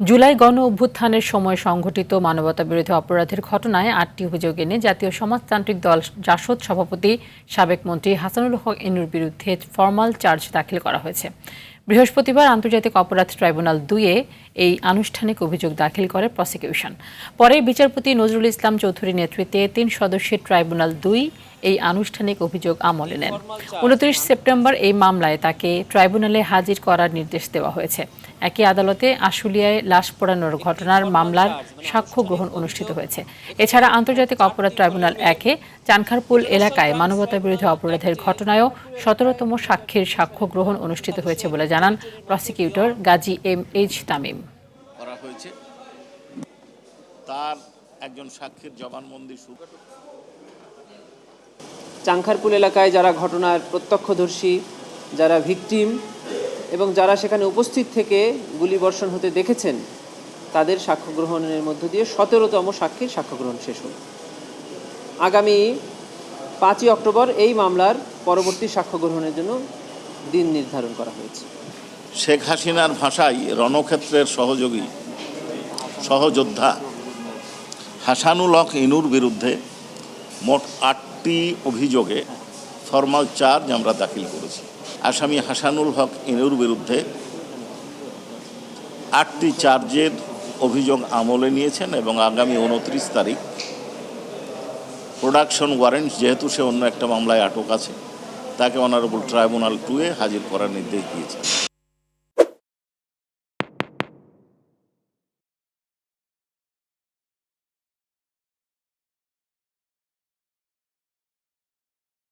জুলাই গণ অভ্যুত্থানের সময় সংঘটিত মানবতাবিরোধী অপরাধের ঘটনায় আটটি অভিযোগ এনে জাতীয় সমাজতান্ত্রিক দল জাসদ সভাপতি সাবেক মন্ত্রী হাসানুল হক এনুর বিরুদ্ধে ফরমাল চার্জ দাখিল করা হয়েছে। বৃহস্পতিবার আন্তর্জাতিক অপরাধ ট্রাইব্যুনাল দুইয়ে এই আনুষ্ঠানিক অভিযোগ দাখিল করে প্রসিকিউশন। পরে বিচারপতি নজরুল ইসলাম চৌধুরীর নেতৃত্বে তিন সদস্যের ট্রাইব্যুনাল দুই এই আনুষ্ঠানিক অভিযোগ আমলে নেন। উনত্রিশ সেপ্টেম্বর এই মামলায় তাকে ট্রাইব্যুনালে হাজির করার নির্দেশ দেওয়া হয়েছে। একই আদালতে আশুলিয়ায় লাশ পোড়ানোর ঘটনার মামলার সাক্ষ্য গ্রহণ অনুষ্ঠিত হয়েছে। এছাড়া আন্তর্জাতিক অপরাধ ট্রাইব্যুনাল একে চানখারপুল এলাকায় মানবতা মানবতাবিরোধী অপরাধের ঘটনায়ও সতেরোতম সাক্ষীর সাক্ষ্য গ্রহণ অনুষ্ঠিত হয়েছে বলে জানান prosecutor Gazi M H Tamim. তার একজন সাক্ষীর জবানবন্দি শুরু চাংখারপুল এলাকায় যারা ঘটনার প্রত্যক্ষদর্শী, যারা ভিকটিম এবং যারা সেখানে উপস্থিত থেকে গুলিবর্ষণ হতে দেখেছেন, তাদের সাক্ষ্য গ্রহণের মধ্য দিয়ে সতেরোতম সাক্ষীর সাক্ষ্য গ্রহণ শেষ হল। আগামী পাঁচই অক্টোবর এই মামলার পরবর্তী সাক্ষ্য গ্রহণের জন্য দিন নির্ধারণ করা হয়েছে। শেখ হাসিনার ভাষায় রণক্ষেত্রের সহযোগী, সহযোদ্ধা হাসানুল হক ইনুর বিরুদ্ধে মোট আটটি অভিযোগে ফরমাল চার্জ আমরা দাখিল করেছি। আসামি হাসানুল হক ইনুর বিরুদ্ধে আটটি চার্জের অভিযোগ আমলে নিয়েছেন এবং আগামী উনত্রিশ তারিখ প্রোডাকশন ওয়ারেন্ট, যেহেতু সে অন্য একটা মামলায় আটক আছে, তাকে অনারেবল ট্রাইব্যুনাল টুয়ে হাজির করার নির্দেশ দিয়েছে।